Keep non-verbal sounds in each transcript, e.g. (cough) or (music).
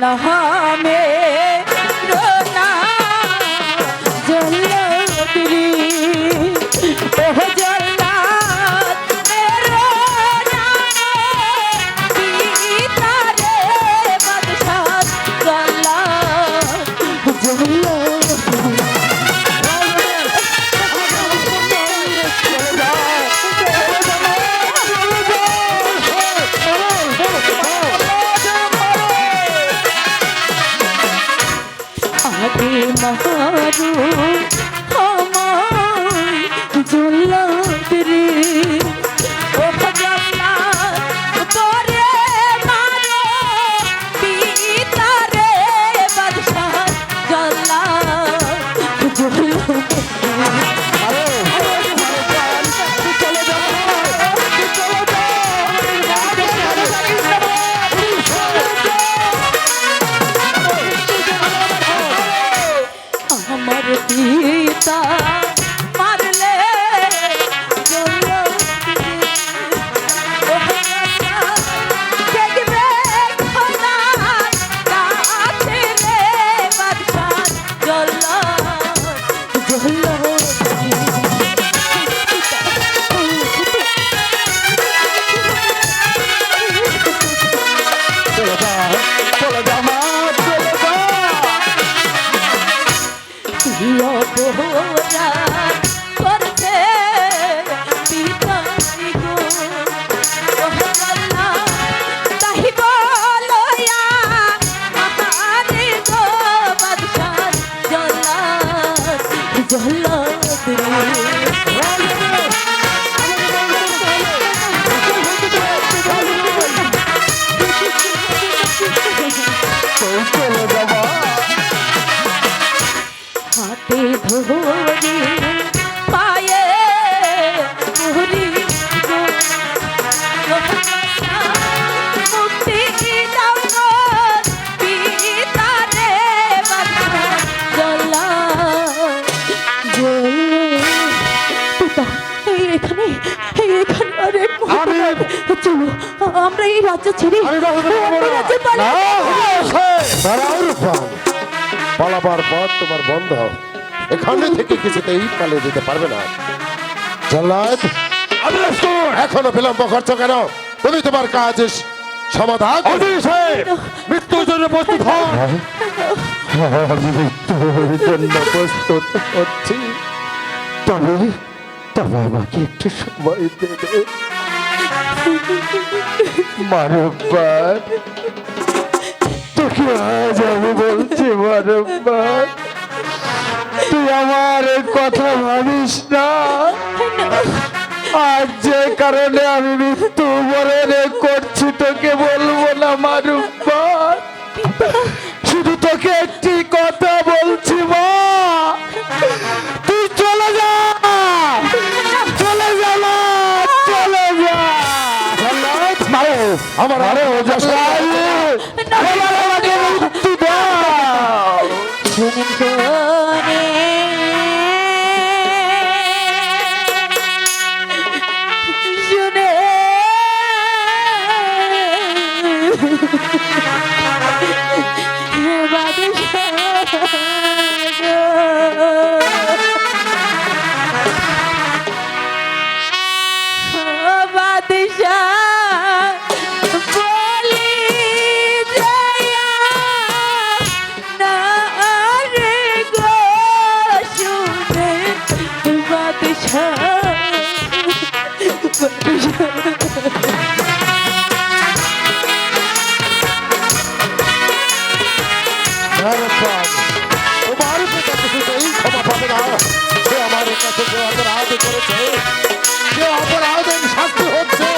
नहा में চলো আমরা এই রাজ্য ছেড়ে রাজ্যে পালাবার পথ তোমার বন্ধ এখানে থেকে কিছুতেই পালিয়ে যেতে পারবে না জল্লাদ এখনও বিলম্ব করছ কেন তুমি তোমার কাজ সমাধান মৃত্যুর জন্য প্রস্তুত মৃত্যুর জন্য প্রস্তুত হচ্ছি তবে তবে আমাকে একটু সময় দেবে মানববার তোকে আজ আমি বলছি মানববার তুই আমার কথা ভাবিস না? আজ যে কারণে আমি মৃত্যু বরণে করছি, তোকে বলব না মারুব্বার শুধু তোকে একটি কথা বলছি মা। তুই চলে যা। আমার আরে ও তোমার পিতা কিছুতেই সে আমার কাছে অপরাধ করেছে সে অপরাধের শাস্তি হচ্ছে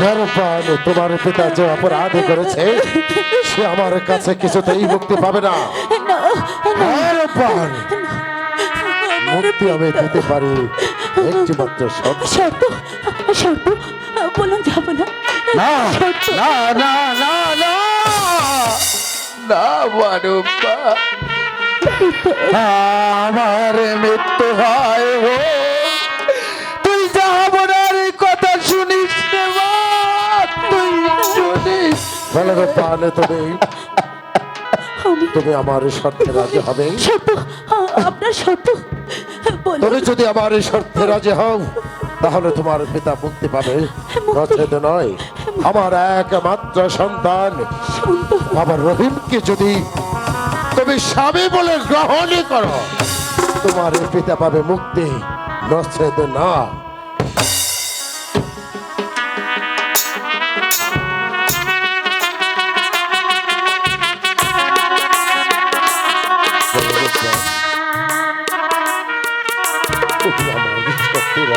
ধর্মপাল তোমার পিতা যে অপরাধ করেছে সে আমার কাছে কিছুতেই মুক্তি পাবে না। ধর্মপাল মুক্তি আমি দিতে পারি। একটি মাত্র শর্ত। শর্ত বলুন যাব না না না না না। না না আমার মৃত্যু হয় হো শুনিস ধর্মপাল তুমি। তুমি আমার শর্তে রাজি হবে। আপনার শর্ত তুমি যদি আমার শর্তে রাজি হও তাহলে তোমার পিতা মুক্তি পাবে। নচেত নয়। আমার একমাত্র সন্তান। আমার রহিমকে যদি তুমি স্বামী বলে গ্রহণই করো তোমার পিতা পাবে মুক্তি। নচেত না।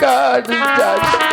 শিকার যাস রে।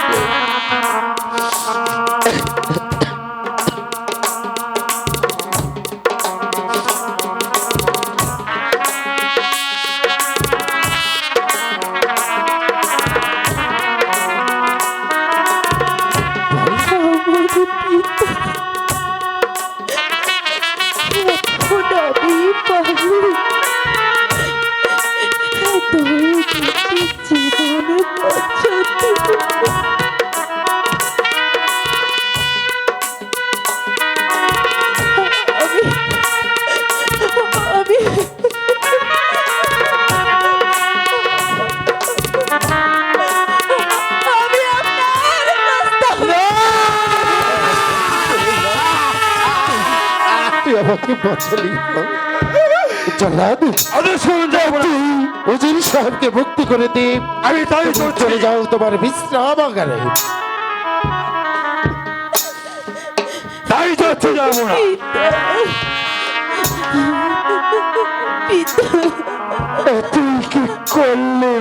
আমাকে বাঁচালি জল্লাদ। তুই উজির সাহেবকে মুক্তি করে দে। আমি তাই তুমি চলে যাও তোমার বিশ্রামাগারে তাই যাচ্ছে যাব না তুই কি করলি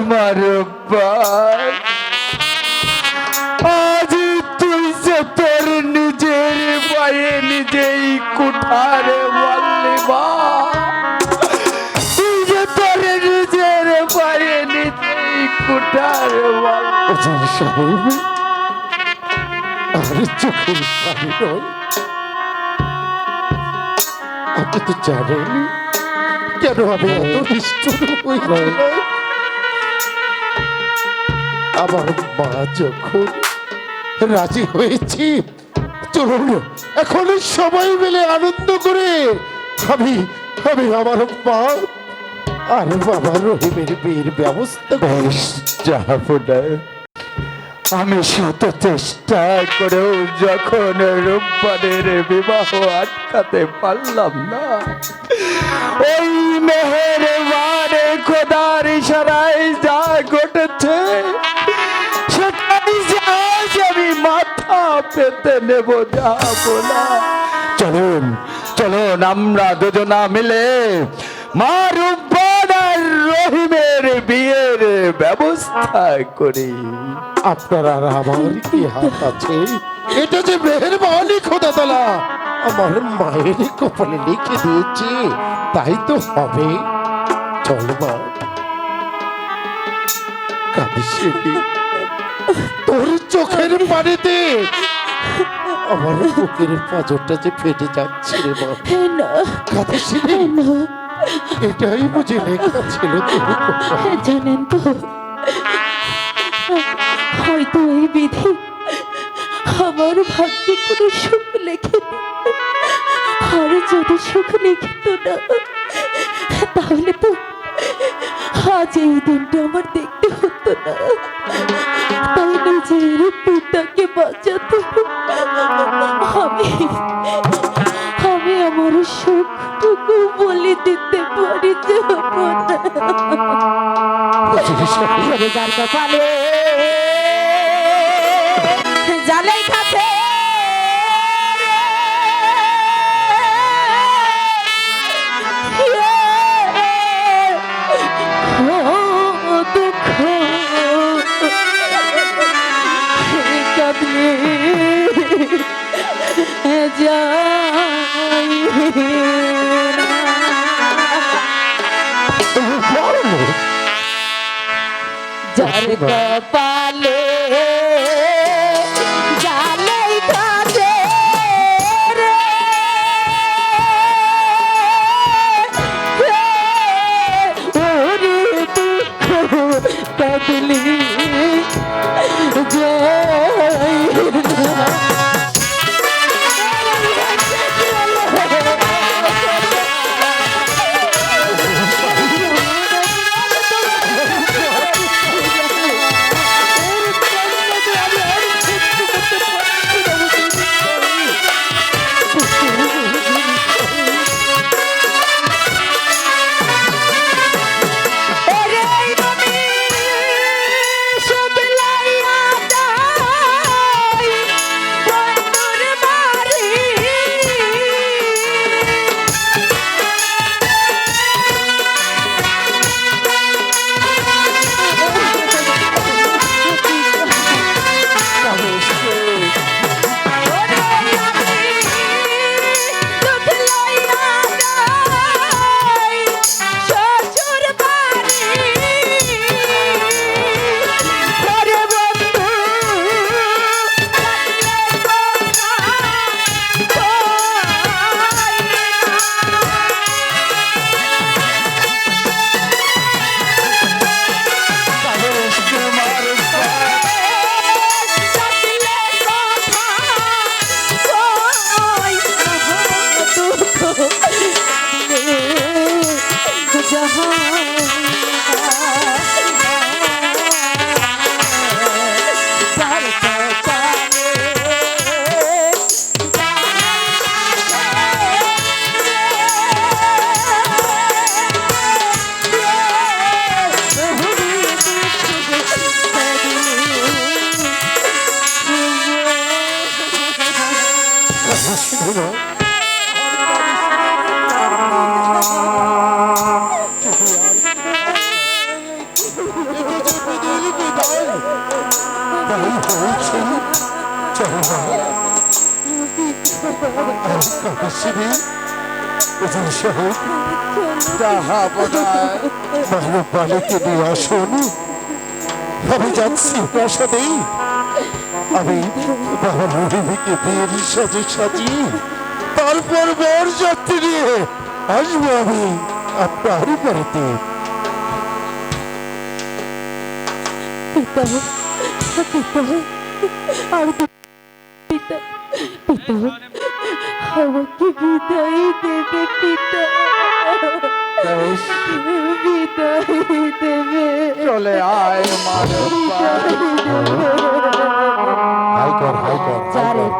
আজ তুই যে তোর নিজের পায়ে নিজেই কুঠারে বললি তোর নিজের পায়ে নিজেই কুঠারে আপনি তো জানেন কেন আমি এত নিষ্ঠুর আমার মা যখন রাজি হয়েছি এখন সবাই মিলে আনন্দ করে আমি আমি আমার আর বাবা রহিমের বিয়ের ব্যবস্থা আমি শত চেষ্টা করেও যখন রূপবানের বিবাহ আটকাতে পারলাম না, ওই মেহের খোদার ইশারায় যা ঘটেছে পেতে নেব যাব না চলুন চলুন, আমরা দুজনা মিলে মা রূপবান রহিমের বিয়ের ব্যবস্থা করি। আপনার আমার কি হাত আছে? এটা যে মেহরবানি খোদা তালা আমার মায়ের কপালে লিখে দিয়েছি, তাই তো হবে। চল মা, কাঁদিস তোর চোখের পানিতে আমার বুকের পাঁজরটা যে ফেটে যাচ্ছে রে মা। না। কাঁদিস এটাই বুঝে লেখা ছিল জানেন তো। হয়তো এই বিধি আমার ভাগ্যে কোনো সুখ লেখেনি। আর যদি সুখ লিখিত না তাহলে তো আজ এই দিনটা আমার দেখতে হতো না। তাই নিজের পিতাকে বাঁচাতে আমি আমি আমার সুখটুকু বলে দিতে পারি যাব না। (laughs) Yeah. যাহা বালিকে নিয়ে আসুন আমি যাচ্ছি প্রাসাদে আমি বাবা রবিকে বিয়ের সাজে সাজিয়ে তারপর বর যাত্রী নিয়ে আসব আমি আপনার বাড়িতে পিতা পিতা আমি পিতা পিতা আমাকে বিদায় দেবে পিতা বিদায় দেবে চলে আয় মানব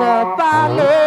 কপালে